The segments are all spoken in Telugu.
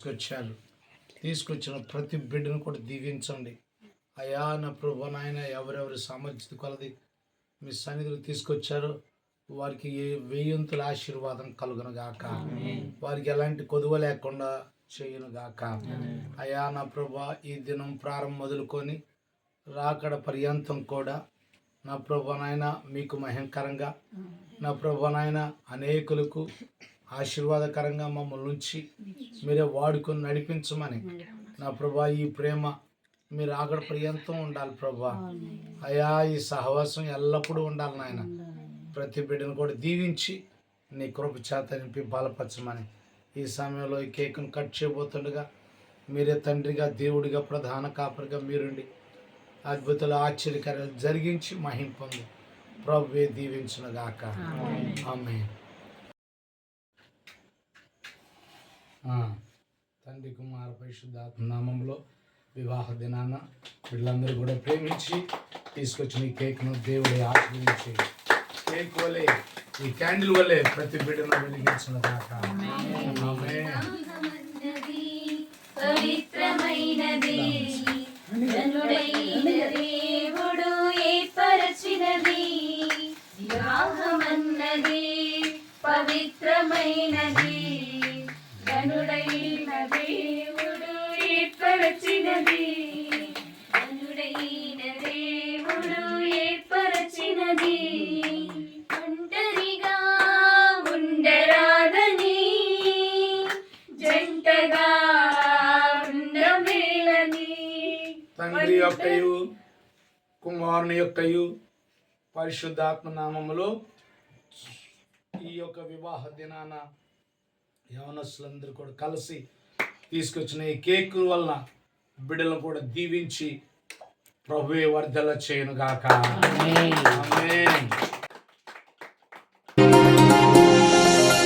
తీసుకొచ్చారు. తీసుకొచ్చిన ప్రతి బిడ్డను కూడా దీవించండి. అయా నా ప్రభు నాయన ఎవరెవరి సామర్థ్యత కొలది మీ సన్నిధిలో తీసుకొచ్చారో వారికి ఏ వెయ్యంతుల ఆశీర్వాదం కలుగును గాక వారికి ఎలాంటి కొదువ లేకుండా చేయును గాక అయా నా ప్రభా ఈ దినం ప్రారంభం మొదలుకొని రాకడ పర్యంతం కూడా నా ప్రభు నాయన మీకు మహంకరంగా. నా ప్రభు నాయన అనేకులకు ఆశీర్వాదకరంగా మమ్మల్ని ఉంచి మీరే వాడుకొని నడిపించమని నా ప్రభా ఈ ప్రేమ మీరు ఆగడ పర్యంతం ఉండాలి ప్రభా. అయా ఈ సహవాసం ఎల్లప్పుడూ ఉండాలి నాయన. ప్రతి బిడ్డను కూడా దీవించి నీ కృప చేత నింపి బలపరచమని ఈ సమయంలో ఈ కేకును కట్ చేయబోతుండగా మీరే తండ్రిగా దేవుడిగా ప్రధాన కాపరిగా మీరుండి అద్భుతాలు ఆశ్చర్యకార్యాలు జరిగించి మహిం పొంది ప్రభువే దీవించునుగాక. ఆమె తండ్రి కుమార పరిశుద్ధాత్మ నామంలో వివాహ దినాన వీళ్ళందరూ కూడా ప్రేమించి తీసుకొచ్చిన ఈ కేక్ను దేవుడి ఆశీర్వించి కేక్ వలె ఈ క్యాండిల్ వలె ప్రతి బిడ్డను వెలిగించునుగాక. ఆమె ఏర్పరచినది. అనుడైన దేవుడు ఏర్పరచినది. ఒంటరిగా ఉండరాదని జంటగా ఉండమేలని తండ్రి యొక్కయు కుమారుని యొక్కయు పరిశుద్ధాత్మ నామములో ఈ యొక్క వివాహ దినాన యవనస్సులందరూ కూడా కలిసి తీసుకొచ్చిన ఈ కేక్ వలన బిడ్డలను కూడా దీవించి ప్రభువే వర్ధల చేయను గాక. ఆమేన్.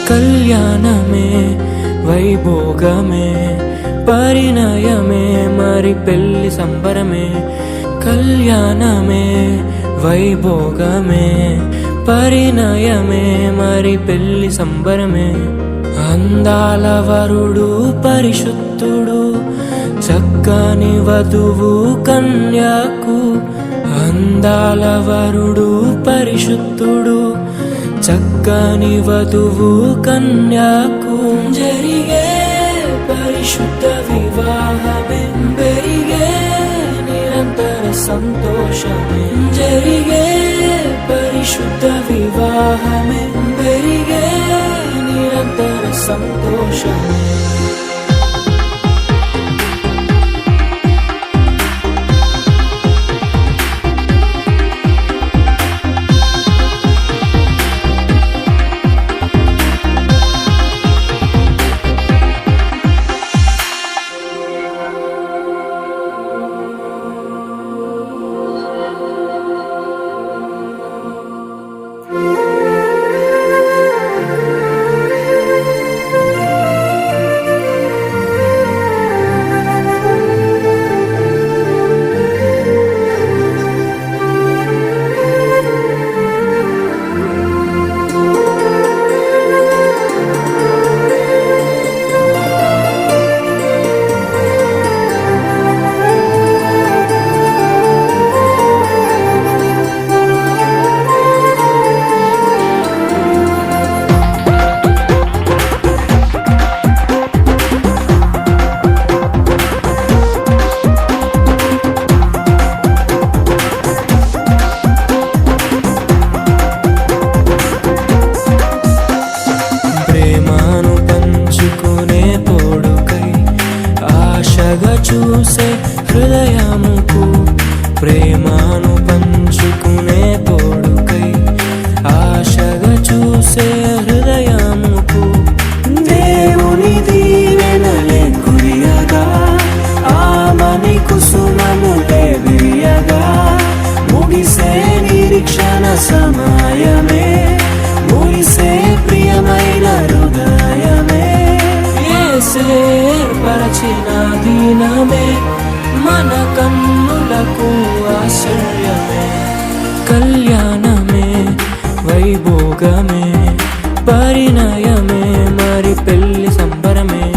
కళ్యాణమే వైభోగమే పరిణయమే మరి పెళ్ళి సంబరమే. కళ్యాణమే వైభోగమే పరిణయమే మరి పెళ్ళి సంబరమే. అందాల వరుడు పరిశుద్ధుడు చక్కని వధువు కన్యాకు అందాల వరుడు పరిశుద్ధుడు. చక్కని వధువు కన్యాకు జరిగే పరిశుద్ధ వివాహమెంబెరిగే నిరంతర సంతోషమే. జరిగే పరిశుద్ధ వివాహమెంబెరిగే నిరంతర సంతోషమే. నిరీక్షణ సమయమే. ముగిసే ప్రియమైన హృదయమే. ఏసే పరచిన దీనమే. మన కన్నులకు ఆశ్చర్యమే కళ్యాణమే వైభోగమే పరిణయమే మరి పెళ్ళి సంబరమే.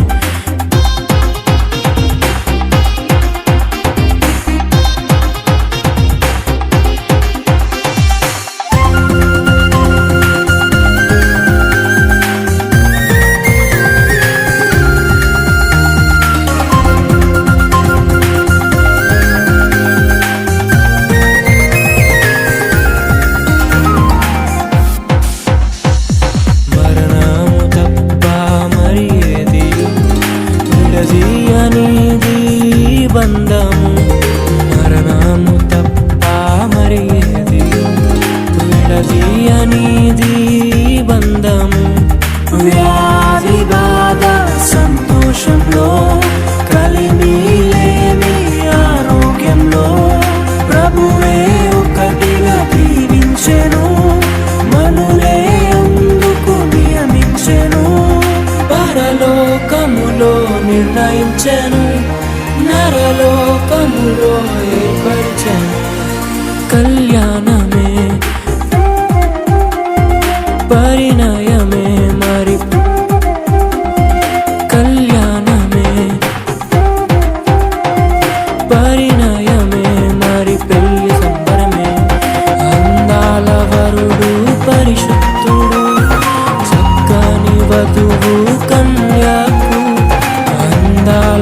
ఏర్పరిచెను నరలోకములో ఏర్పరిచెను. కళ్యాణ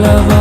love.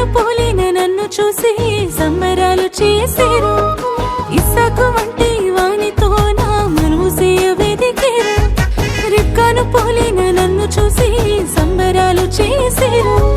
నన్ను పోలిన నన్ను చూసి సంబరాలు చేసేరు ఇసాకు వంటి వానితో నా మనువు వెదికేరు రిక్కను పోలిన నన్ను చూసి సంబరాలు చేసేరు